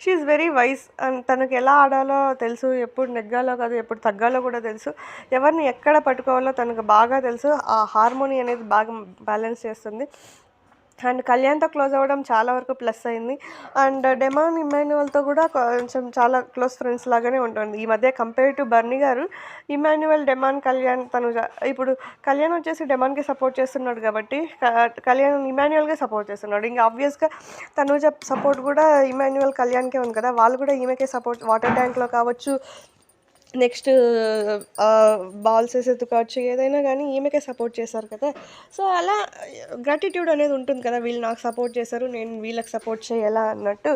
She very wise and తనకు ఎలా ఆడాలో తెలుసు ఎప్పుడు నెగ్గాలో కాదు ఎప్పుడు తగ్గాలో కూడా తెలుసు. ఎవరిని ఎక్కడ పట్టుకోవాలో తనకు బాగా తెలుసు. ఆ హార్మోని అనేది బాగా బ్యాలెన్స్ చేస్తుంది. అండ్ కళ్యాణ్తో క్లోజ్ అవ్వడం చాలా వరకు ప్లస్ అయింది. అండ్ డెమాన్ ఇమాన్యువల్తో కూడా కొంచెం చాలా క్లోజ్ ఫ్రెండ్స్ లాగానే ఉంటుంది. ఈ మధ్య కంపేర్ టు బర్నీ గారు ఇమాన్యువల్ డెమాన్ కళ్యాణ్ తను ఇప్పుడు కళ్యాణ్ వచ్చేసి డెమాన్కి సపోర్ట్ చేస్తున్నాడు కాబట్టి కళ్యాణ్ ఇమాన్యువల్గా సపోర్ట్ చేస్తున్నాడు. ఇంకా ఆబ్వియస్గా తనుజ సపోర్ట్ కూడా ఇమాన్యువల్ కళ్యాణ్కే ఉంది కదా. వాళ్ళు కూడా ఈమెకే సపోర్ట్ వాటర్ ట్యాంక్లో కావచ్చు నెక్స్ట్ బాల్స్ వేసేది కావచ్చు ఏదైనా కానీ ఈమెకే సపోర్ట్ చేశారు కదా. సో అలా గ్రాటిట్యూడ్ అనేది ఉంటుంది కదా వీళ్ళు నాకు సపోర్ట్ చేశారు నేను వీళ్ళకి సపోర్ట్ చేయాలా అన్నట్టు.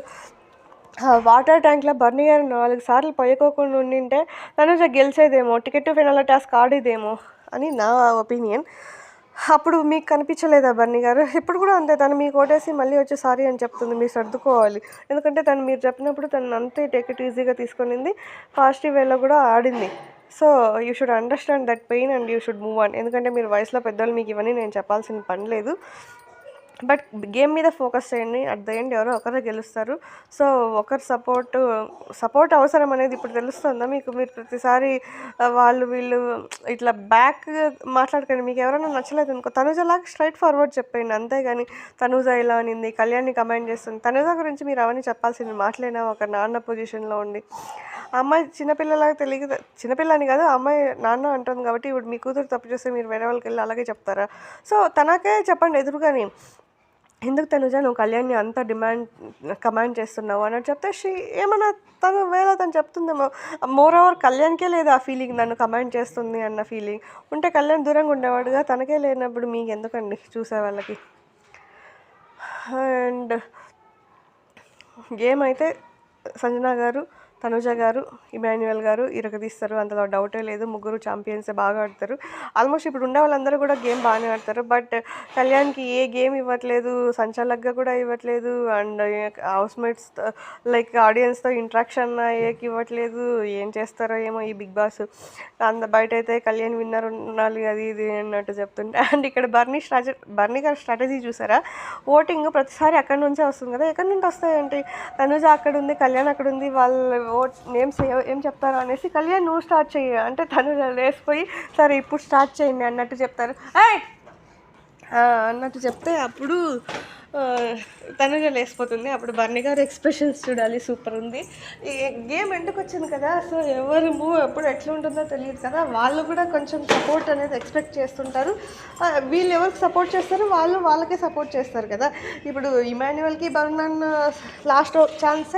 వాటర్ ట్యాంక్లో బర్నీ గారు నాలుగు సార్లు పోయకోకుండా ఉండింటే తను గెలిచేదేమో టికెట్ టు ఫైనల్ టాస్క్ ఆడేదేమో అని నా ఒపీనియన్. అప్పుడు మీకు కనిపించలేదా బర్నీ గారు? ఇప్పుడు కూడా అంతే తను మీకు ఓటేసి మళ్ళీ వచ్చి సారీ అని చెప్తుంది మీరు సర్దుకోవాలి. ఎందుకంటే తను మీరు చెప్పినప్పుడు తను అంతే టేక్ ఈజీగా తీసుకునింది పాజిటివ్ వేలో కూడా ఆడింది. So you should understand that pain and you should move on ఎందుకంటే మీరు వయసులో పెద్దవాళ్ళు మీకు ఇవన్నీ నేను చెప్పాల్సిన పని లేదు. బట్ గేమ్ మీద ఫోకస్ చేయండి. అట్ ద ఎండ్ ఎవరో ఒకరు గెలుస్తారు. సో ఒకరు సపోర్ట్ సపోర్ట్ అవసరం అనేది ఇప్పుడు తెలుస్తుందా మీకు? మీరు ప్రతిసారి వాళ్ళు వీళ్ళు ఇట్లా బ్యాక్ మాట్లాడకండి. మీకు ఎవరైనా నచ్చలేదు అనుకో తనుజలాగా స్ట్రైట్ ఫార్వర్డ్ చెప్పండి అంతేగాని తనుజ ఇలా అనింది కళ్యాణ్ని కమెంట్ చేస్తుంది. తనుజ గురించి మీరు అవన్నీ చెప్పాల్సింది మాట్లాడినా ఒక నాన్న పొజిషన్లో ఉండి. అమ్మాయి చిన్నపిల్లలాగా తెలియదు చిన్నపిల్లని కాదు అమ్మాయి నాన్న అంటుంది కాబట్టి ఇప్పుడు మీ కూతురు తప్పు చేస్తే మీరు వేరే వాళ్ళకి వెళ్ళి అలాగే చెప్తారా? సో తనకే చెప్పండి ఎదురుగాని. ఎందుకు తనుజ నువ్వు కళ్యాణ్ని అంత డిమాండ్ కమాండ్ చేస్తున్నావు అని చెప్తే షీ ఏమన్నా తను వేరే తను చెప్తుందేమో. మోర్ ఓవర్ కళ్యాణ్కే లేదు ఆ ఫీలింగ్ నన్ను కమాండ్ చేస్తుంది అన్న ఫీలింగ్ ఉంటే కళ్యాణ్ దూరంగా ఉండేవాడుగా తనకే లేనప్పుడు మీకు ఎందుకండి చూసే వాళ్ళకి? అండ్ గేమ్ అయితే సంజన గారు తనుజ గారు ఇమాన్యుయల్ గారు ఇరగదీస్తారు. అంతలో డౌటే లేదు. ముగ్గురు ఛాంపియన్స్ బాగా ఆడతారు. ఆల్మోస్ట్ ఇప్పుడు ఉండే వాళ్ళందరూ కూడా గేమ్ బాగానే ఆడతారు. బట్ కళ్యాణ్కి ఏ గేమ్ ఇవ్వట్లేదు సంచాలక్గా కూడా ఇవ్వట్లేదు. అండ్ హౌస్ మేట్స్ లైక్ ఆడియన్స్తో ఇంట్రాక్షన్ ఏకి ఇవ్వట్లేదు. ఏం చేస్తారో ఏమో ఈ బిగ్ బాస్. అంత బయట అయితే కళ్యాణ్ విన్నర్ ఉండాలి అది ఇది అన్నట్టు చెప్తుంటే. అండ్ ఇక్కడ బర్నీ స్ట్రాటజీ బర్నీ గారి స్ట్రాటజీ చూసారా? ఓటింగ్ ప్రతిసారి అక్కడి నుంచే వస్తుంది కదా. ఎక్కడి నుంచి వస్తాయంటే తనుజ అక్కడ ఉంది కళ్యాణ్ అక్కడ ఉంది వాళ్ళ నేమ్స్ ఏం చెప్తారు అనేసి కళ్యాణ్ నువ్వు స్టార్ట్ చెయ్యి. అంటే తను లేసిపోయి సరే ఇప్పుడు స్టార్ట్ చేయండి అన్నట్టు చెప్తారు. అన్నట్టు చెప్తే అప్పుడు ఆ, తనుజ లేసిపోతుంది. అప్పుడు బర్నీ గారు ఎక్స్ప్రెషన్స్ చూడాలి. సూపర్ ఉంది. ఈ గేమ్ ఎందుకు వచ్చింది కదా? సో ఎవరు మూవ్ ఎప్పుడు ఎట్లా ఉంటుందో తెలియదు కదా. వాళ్ళు కూడా కొంచెం సపోర్ట్ అనేది ఎక్స్పెక్ట్ చేస్తుంటారు. వీళ్ళు ఎవరికి సపోర్ట్ చేస్తారో వాళ్ళు వాళ్ళకే సపోర్ట్ చేస్తారు కదా. ఇప్పుడు ఇమాన్యువల్కి బర్ణన్ లాస్ట్ ఛాన్సే